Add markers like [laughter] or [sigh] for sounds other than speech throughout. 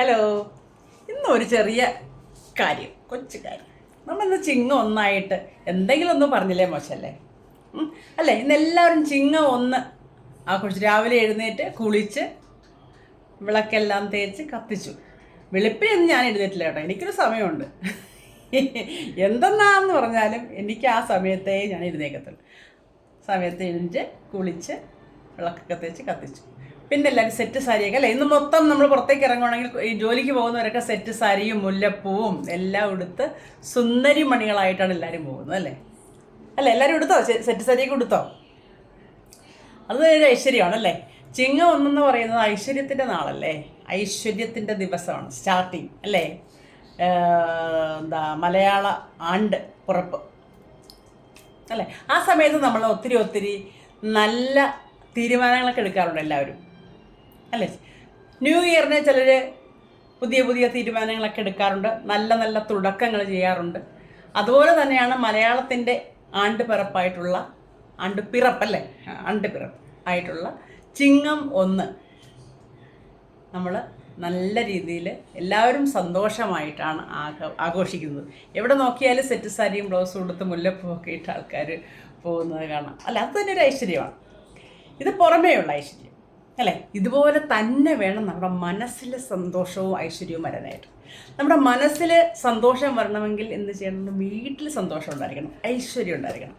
Hello ഇന്ന് ഒരു ചെറിയ കാര്യം കൊച്ചു കാര്യം. നമ്മളിന്ന് ചിങ്ങ ഒന്നായിട്ട് എന്തെങ്കിലും ഒന്നും പറഞ്ഞില്ലേ മോശമല്ലേ. അല്ലേ ഇന്ന് എല്ലാവരും ചിങ്ങ ഒന്ന് ആഘോഷിച്ചു രാവിലെ എഴുന്നേറ്റ് കുളിച്ച് വിളക്കെല്ലാം തേച്ച് കത്തിച്ചു. വെളുപ്പിനൊന്നും ഞാൻ എഴുന്നേറ്റില്ല കേട്ടോ എനിക്കൊരു സമയമുണ്ട്. എന്തെന്നാന്ന് പറഞ്ഞാലും എനിക്ക് ആ സമയത്തേ ഞാൻ എഴുന്നേക്കത്തുള്ളൂ. സമയത്ത് എഴുന്നേറ്റ് കുളിച്ച് വിളക്കൊക്കെ തേച്ച് കത്തിച്ചു. പിന്നെ എല്ലാവരും സെറ്റ് സാരിയൊക്കെ അല്ലേ? ഇന്ന് മൊത്തം നമ്മൾ പുറത്തേക്ക് ഇറങ്ങുവാണെങ്കിൽ ഈ ജോലിക്ക് പോകുന്നവരൊക്കെ സെറ്റ് സാരിയും മുല്ലപ്പൂവും എല്ലാം ഉടുത്ത് സുന്ദരി മണികളായിട്ടാണ് എല്ലാവരും പോകുന്നത് അല്ലേ? അല്ല? എല്ലാവരും എടുത്തോ സെറ്റ് സാരിയൊക്കെ എടുത്തോ അത് ഒരു ഐശ്വര്യമാണല്ലേ ചിങ്ങം ഒന്നെന്ന് പറയുന്നത് ഐശ്വര്യത്തിന്റെ നാളല്ലേ? ഐശ്വര്യത്തിന്റെ ദിവസമാണ് സ്റ്റാർട്ടിങ് അല്ലേ? എന്താ മലയാള ആണ്ട് പുറപ്പ് അല്ലേ? ആ സമയത്ത് നമ്മൾ ഒത്തിരി ഒത്തിരി നല്ല തീരുമാനങ്ങളൊക്കെ എടുക്കാറുണ്ട് എല്ലാവരും. അല്ലേ? ന്യൂ ഇയറിന് ചിലർ പുതിയ പുതിയ തീരുമാനങ്ങളൊക്കെ എടുക്കാറുണ്ട്. നല്ല നല്ല തുടക്കങ്ങൾ ചെയ്യാറുണ്ട്. അതുപോലെ തന്നെയാണ് മലയാളത്തിന്റെ ആണ്ടുപിറപ്പായിട്ടുള്ള ആണ്ട് ആണ്ടുപിറപ്പ് ആയിട്ടുള്ള ചിങ്ങം ഒന്ന്. നമ്മൾ നല്ല രീതിയിൽ എല്ലാവരും സന്തോഷമായിട്ടാണ് ആഘ ആഘോഷിക്കുന്നത്. എവിടെ നോക്കിയാലും സെറ്റ് സാരിയും ബ്ലൗസും കൊടുത്ത് മുല്ലപ്പൂവൊക്കെ ഇട്ട ആൾക്കാർ പോകുന്നത് കാണാം. അല്ല അത് തന്നെ ഒരു ഐശ്വര്യമാണ്. ഇത് പുറമേയുള്ള ഐശ്വര്യം. അല്ലേ? ഇതുപോലെ തന്നെ വേണം നമ്മുടെ മനസ്സിൽ സന്തോഷവും ഐശ്വര്യവും വരാനായിട്ട്. നമ്മുടെ മനസ്സിൽ സന്തോഷം വരണമെങ്കിൽ എന്ത് ചെയ്യണം? വീട്ടിൽ സന്തോഷം ഉണ്ടായിരിക്കണം ഐശ്വര്യം ഉണ്ടായിരിക്കണം.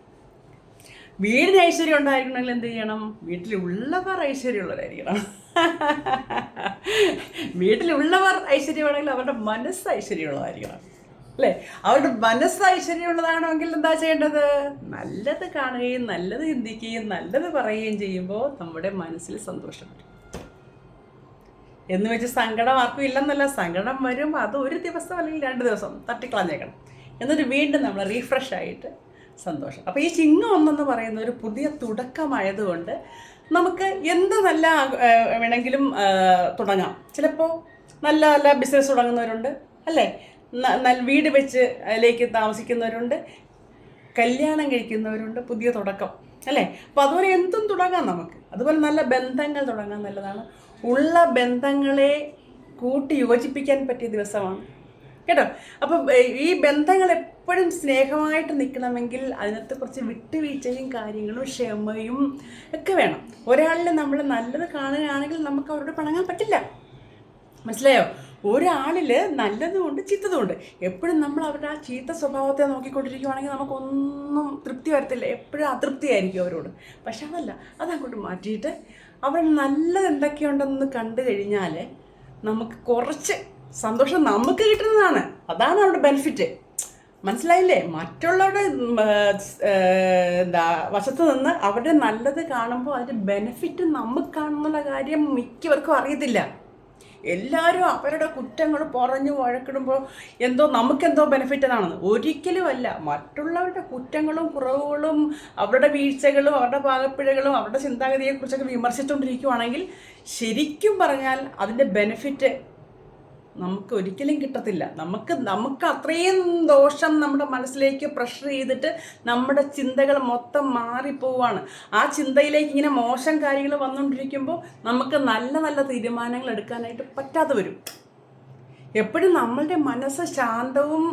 വീടിന് ഐശ്വര്യം ഉണ്ടായിരിക്കണമെങ്കിൽ എന്ത് ചെയ്യണം? വീട്ടിലുള്ളവർ ഐശ്വര്യമുള്ളവരായിരിക്കണം. [laughs] വീട്ടിലുള്ളവർ ഐശ്വര്യമാണെങ്കിൽ അവരുടെ മനസ്സ് ഐശ്വര്യമുള്ളതായിരിക്കണം. അല്ലേ? അവരുടെ മനസ്സ് ഐശ്വര്യമുള്ളതാണെങ്കിൽ എന്താ ചെയ്യേണ്ടത്? നല്ലത് കാണുകയും നല്ലത് ചിന്തിക്കുകയും നല്ലത് പറയുകയും ചെയ്യുമ്പോൾ നമ്മുടെ മനസ്സിൽ സന്തോഷം വരും. എന്ന് വെച്ച് സങ്കടം ആർക്കും ഇല്ലെന്നല്ല സങ്കടം വരും. അത് ഒരു ദിവസം അല്ലെങ്കിൽ രണ്ട് ദിവസം തട്ടിക്കളഞ്ഞേക്കണം. എന്നിട്ട് വീണ്ടും നമ്മൾ റീഫ്രഷ് ആയിട്ട് സന്തോഷം. അപ്പോൾ ഈ ചിങ്ങം ഒന്നെന്ന് പറയുന്ന ഒരു പുതിയ തുടക്കമായതുകൊണ്ട് നമുക്ക് എന്ത് നല്ല വേണമെങ്കിലും തുടങ്ങാം. ചിലപ്പോൾ നല്ല നല്ല ബിസിനസ് തുടങ്ങുന്നവരുണ്ട് അല്ലേ? വീട് വെച്ച് അതിലേക്ക് താമസിക്കുന്നവരുണ്ട് കല്യാണം കഴിക്കുന്നവരുണ്ട് പുതിയ തുടക്കം അല്ലേ? അപ്പോൾ അതുപോലെ എന്തും തുടങ്ങാം നമുക്ക്. അതുപോലെ നല്ല ബന്ധങ്ങൾ തുടങ്ങാൻ നല്ലതാണ്. ഉള്ള ബന്ധങ്ങളെ കൂട്ടി യോജിപ്പിക്കാൻ പറ്റിയ ദിവസമാണ്. കേട്ടോ? അപ്പം ഈ ബന്ധങ്ങൾ എപ്പോഴും സ്നേഹമായിട്ട് നിൽക്കണമെങ്കിൽ അതിനകത്ത് കുറച്ച് വിട്ടുവീഴ്ചയും കാര്യങ്ങളും ക്ഷമയും ഒക്കെ വേണം. ഒരാളിൽ നമ്മൾ നല്ലത് കാണുകയാണെങ്കിൽ നമുക്ക് അവരോട് പിണങ്ങാൻ പറ്റില്ല. മനസ്സിലായോ? ഒരാളിൽ നല്ലതുമുണ്ട് ചീത്തതുമുണ്ട്. എപ്പോഴും നമ്മൾ അവരുടെ ആ ചീത്ത സ്വഭാവത്തെ നോക്കിക്കൊണ്ടിരിക്കുകയാണെങ്കിൽ നമുക്കൊന്നും തൃപ്തി വരത്തില്ല. എപ്പോഴും അതൃപ്തിയായിരിക്കും അവരോട്. പക്ഷെ അതല്ല അതങ്ങോട്ട് മാറ്റിയിട്ട് അവർ നല്ലത് എന്തൊക്കെയുണ്ടെന്ന് കണ്ടു കഴിഞ്ഞാൽ നമുക്ക് കുറച്ച് സന്തോഷം നമുക്ക് കിട്ടുന്നതാണ്. അതാണ് അവരുടെ ബെനിഫിറ്റ്. മനസ്സിലായില്ലേ? മറ്റുള്ളവരുടെ എന്താ വശത്ത് നിന്ന് അവരുടെ നല്ലത് കാണുമ്പോൾ അതിന്റെ ബെനിഫിറ്റ് നമുക്കാണെന്നുള്ള കാര്യം മിക്കവർക്കും അറിയത്തില്ല. എല്ലാവരും അവരുടെ കുറ്റങ്ങൾ പറഞ്ഞു വഴക്കിടുമ്പോൾ എന്തോ നമുക്കെന്തോ ബെനിഫിറ്റ് എന്നാണെന്ന് ഒരിക്കലും അല്ല മറ്റുള്ളവരുടെ കുറ്റങ്ങളും കുറവുകളും അവരുടെ വീഴ്ചകളും അവരുടെ പാകപ്പിഴകളും അവരുടെ ചിന്താഗതിയെക്കുറിച്ചൊക്കെ വിമർശിച്ചുകൊണ്ടിരിക്കുകയാണെങ്കിൽ ശരിക്കും പറഞ്ഞാൽ അതിന്റെ ബെനിഫിറ്റ് നമുക്ക് ഒരിക്കലും കിട്ടത്തില്ല. നമുക്ക് നമുക്ക് അത്രയും ദോഷം നമ്മുടെ മനസ്സിലേക്ക് പ്രഷർ ചെയ്തിട്ട് നമ്മുടെ ചിന്തകൾ മൊത്തം മാറിപ്പോവാണ്. ആ ചിന്തയിലേക്ക് ഇങ്ങനെ മോശം കാര്യങ്ങൾ വന്നുകൊണ്ടിരിക്കുമ്പോൾ നമുക്ക് നല്ല നല്ല തീരുമാനങ്ങൾ എടുക്കാനായിട്ട് പറ്റാതെ വരും. എപ്പോഴും നമ്മളുടെ മനസ്സ് ശാന്തവും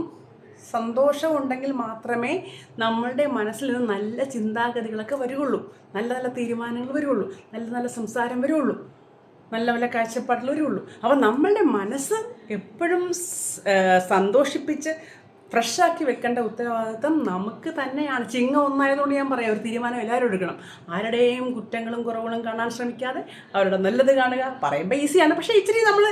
സന്തോഷവും ഉണ്ടെങ്കിൽ മാത്രമേ നമ്മളുടെ മനസ്സിൽ നിന്ന് നല്ല ചിന്താഗതികളൊക്കെ വരികയുള്ളൂ നല്ല നല്ല തീരുമാനങ്ങൾ വരുള്ളൂ നല്ല നല്ല സംസാരം വരുള്ളൂ നല്ല നല്ല കാഴ്ചപ്പാടുകൾ ഉള്ളൂ. അപ്പോൾ നമ്മളുടെ മനസ്സ് എപ്പോഴും സന്തോഷിപ്പിച്ച് ഫ്രഷാക്കി വെക്കേണ്ട ഉത്തരവാദിത്വം നമുക്ക് തന്നെയാണ്. ചിങ്ങ ഒന്നായതുകൊണ്ട് ഞാൻ പറയാം ഒരു തീരുമാനം എല്ലാവരും എടുക്കണം. ആരുടെയും കുറ്റങ്ങളും കുറവുകളും കാണാൻ ശ്രമിക്കാതെ അവരുടെ നല്ലത് കാണുക പറയുമ്പോൾ ഈസിയാണ് പക്ഷേ ഇച്ചിരി നമ്മൾ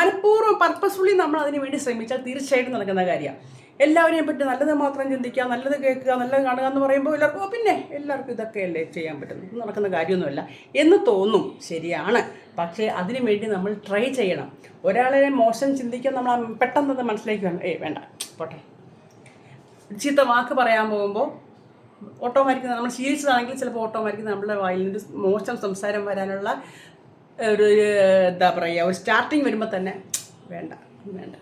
മനഃപൂർവം പർപ്പസ്ഫുള്ളി നമ്മൾ അതിന് വേണ്ടി ശ്രമിച്ചാൽ തീർച്ചയായിട്ടും നടക്കുന്ന കാര്യമാണ് എല്ലാവരെയും പറ്റി നല്ലത് മാത്രം ചിന്തിക്കുക നല്ലത് കേൾക്കുക നല്ലത് കാണുക എന്ന് പറയുമ്പോൾ എല്ലാവർക്കും പിന്നെ എല്ലാവർക്കും ഇതൊക്കെയല്ലേ ചെയ്യാൻ പറ്റുന്നത്? ഇത് നടക്കുന്ന കാര്യമൊന്നുമല്ല. എന്ന് തോന്നും ശരിയാണ്. പക്ഷേ അതിനു വേണ്ടി നമ്മൾ ട്രൈ ചെയ്യണം. ഒരാളെ മോശം ചിന്തിക്കാൻ നമ്മൾ പെട്ടെന്ന് അത് മനസ്സിലേക്ക് വേണം ഏയ് വേണ്ട പോട്ടെ. ചീത്ത വാക്ക് പറയാൻ പോകുമ്പോൾ ഓട്ടോമാറ്റിക് നമ്മൾ ശീലിച്ചതാണെങ്കിൽ ചിലപ്പോൾ ഓട്ടോമാറ്റിക് നമ്മുടെ വായിൽ നിന്ന് മോശം സംസാരം വരാനുള്ള ഒരു എന്താ പറയുക ഒരു സ്റ്റാർട്ടിങ് വരുമ്പോൾ തന്നെ വേണ്ട വേണ്ട.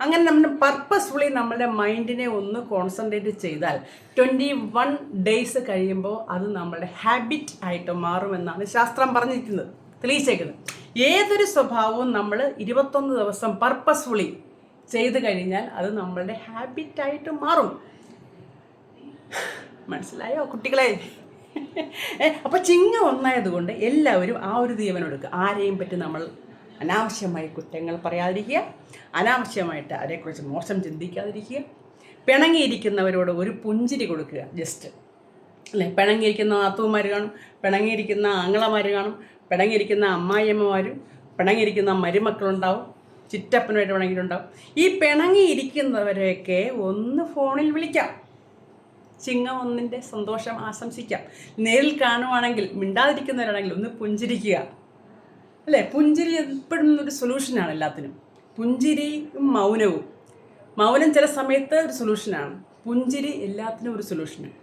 അങ്ങനെ നമ്മൾ പർപ്പസ്ഫുള്ളി നമ്മുടെ മൈൻഡിനെ ഒന്ന് കോൺസെൻട്രേറ്റ് ചെയ്താൽ ട്വന്റി വൺ ഡേയ്സ് കഴിയുമ്പോൾ അത് നമ്മുടെ ഹാബിറ്റ് ആയിട്ട് മാറുമെന്നാണ് ശാസ്ത്രം പറഞ്ഞിരിക്കുന്നത്. തെളിയിച്ചേക്കുന്നത്. ഏതൊരു സ്വഭാവവും നമ്മൾ ഇരുപത്തൊന്ന് ദിവസം പർപ്പസ്ഫുള്ളി ചെയ്തു കഴിഞ്ഞാൽ അത് നമ്മളുടെ ഹാബിറ്റായിട്ട് മാറും. മനസ്സിലായോ കുട്ടികളെ? അപ്പോൾ ചിങ്ങ ഒന്നായതുകൊണ്ട് എല്ലാവരും ആ ഒരു ദീപനം എടുക്കുക. ആരെയും പറ്റി നമ്മൾ അനാവശ്യമായി കുറ്റങ്ങൾ പറയാതിരിക്കുക അനാവശ്യമായിട്ട് അവരെക്കുറിച്ച് മോശം ചിന്തിക്കാതിരിക്കുക പിണങ്ങിയിരിക്കുന്നവരോട് ഒരു പുഞ്ചിരി കൊടുക്കുക ജസ്റ്റ് അല്ലേ? പിണങ്ങിയിരിക്കുന്ന ആത്തുമാർ കാണും പിണങ്ങിയിരിക്കുന്ന ആങ്ങളമാർ കാണും പിണങ്ങിയിരിക്കുന്ന അമ്മായിയമ്മമാരും പിണങ്ങിയിരിക്കുന്ന മരുമക്കളുണ്ടാവും ചിറ്റപ്പനുമായിട്ട് പിണങ്ങിയിട്ടുണ്ടാവും. ഈ പിണങ്ങിയിരിക്കുന്നവരെയൊക്കെ ഒന്ന് ഫോണിൽ വിളിക്കാം. ചിങ്ങം ഒന്നിന്റെ സന്തോഷം ആശംസിക്കാം. നേരിൽ കാണുവാണെങ്കിൽ മിണ്ടാതിരിക്കുന്നവരാണെങ്കിൽ ഒന്ന് പുഞ്ചിരിക്കുക. അല്ലേ? പുഞ്ചിരി എപ്പോഴും ഒരു സൊല്യൂഷനാണ് എല്ലാത്തിനും. പുഞ്ചിരിയും മൗനവും. മൗനം ചില സമയത്ത് ഒരു സൊല്യൂഷനാണ് പുഞ്ചിരി എല്ലാത്തിനും ഒരു സൊല്യൂഷനാണ്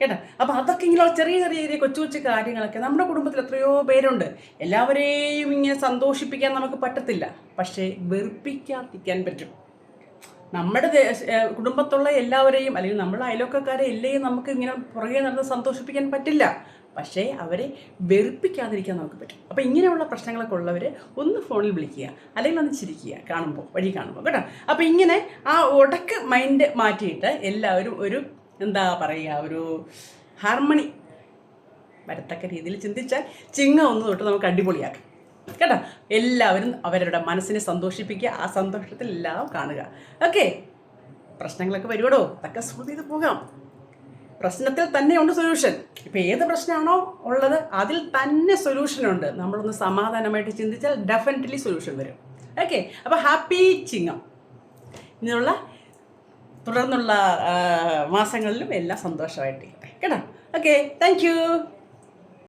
കേട്ടോ? അപ്പോൾ അതൊക്കെ ഇങ്ങനെയുള്ള ചെറിയ ചെറിയ ചെറിയ കൊച്ചു കൊച്ചു കാര്യങ്ങളൊക്കെ നമ്മുടെ കുടുംബത്തിൽ എത്രയോ പേരുണ്ട്. എല്ലാവരെയും ഇങ്ങനെ സന്തോഷിപ്പിക്കാൻ നമുക്ക് പറ്റത്തില്ല. പക്ഷേ വെറുപ്പിക്കാതിരിക്കാൻ പറ്റും. നമ്മുടെ കുടുംബത്തുള്ള എല്ലാവരെയും അല്ലെങ്കിൽ നമ്മുടെ അയലോക്കക്കാരെ എല്ലാം നമുക്ക് ഇങ്ങനെ പുറകെ നടന്ന് സന്തോഷിപ്പിക്കാൻ പറ്റില്ല. പക്ഷേ അവരെ വെറുപ്പിക്കാതിരിക്കാൻ നമുക്ക് പറ്റും. അപ്പോൾ ഇങ്ങനെയുള്ള പ്രശ്നങ്ങളൊക്കെ ഉള്ളവർ ഒന്ന് ഫോണിൽ വിളിക്കുക. അല്ലെങ്കിൽ ഒന്ന് ചിരിക്കുക. കാണുമ്പോൾ വഴി കാണുമ്പോൾ. കേട്ടോ? അപ്പോൾ ഇങ്ങനെ ആ ഉടക്ക് മൈൻഡ് മാറ്റിയിട്ട് എല്ലാവരും ഒരു എന്താ പറയുക ഒരു ഹാർമണി വരത്തക്ക രീതിയിൽ ചിന്തിച്ചാൽ ചിങ്ങ ഒന്ന് തൊട്ട് നമുക്ക് അടിപൊളിയാക്കാം. കേട്ടോ? എല്ലാവരും അവരുടെ മനസ്സിനെ സന്തോഷിപ്പിക്കുക. ആ സന്തോഷത്തിൽ എല്ലാം കാണുക. ഓക്കെ? പ്രശ്നങ്ങളൊക്കെ വരുവടോ? അതൊക്കെ സോൾവ് ചെയ്ത് പോകാം. പ്രശ്നത്തിൽ തന്നെയുണ്ട് സൊല്യൂഷൻ ഇപ്പം ഏത് പ്രശ്നമാണോ ഉള്ളത് അതിൽ തന്നെ സൊല്യൂഷൻ ഉണ്ട്. നമ്മളൊന്ന് സമാധാനമായിട്ട് ചിന്തിച്ചാൽ ഡെഫിനറ്റ്ലി സൊല്യൂഷൻ വരും. ഓക്കെ അപ്പോൾ ഹാപ്പി ചിങ്ങം. ഇതിനുള്ള തുടർന്നുള്ള മാസങ്ങളിലും എല്ലാം സന്തോഷമായിട്ടിരിക്കട്ടെ. കേട്ടോ? Okay thank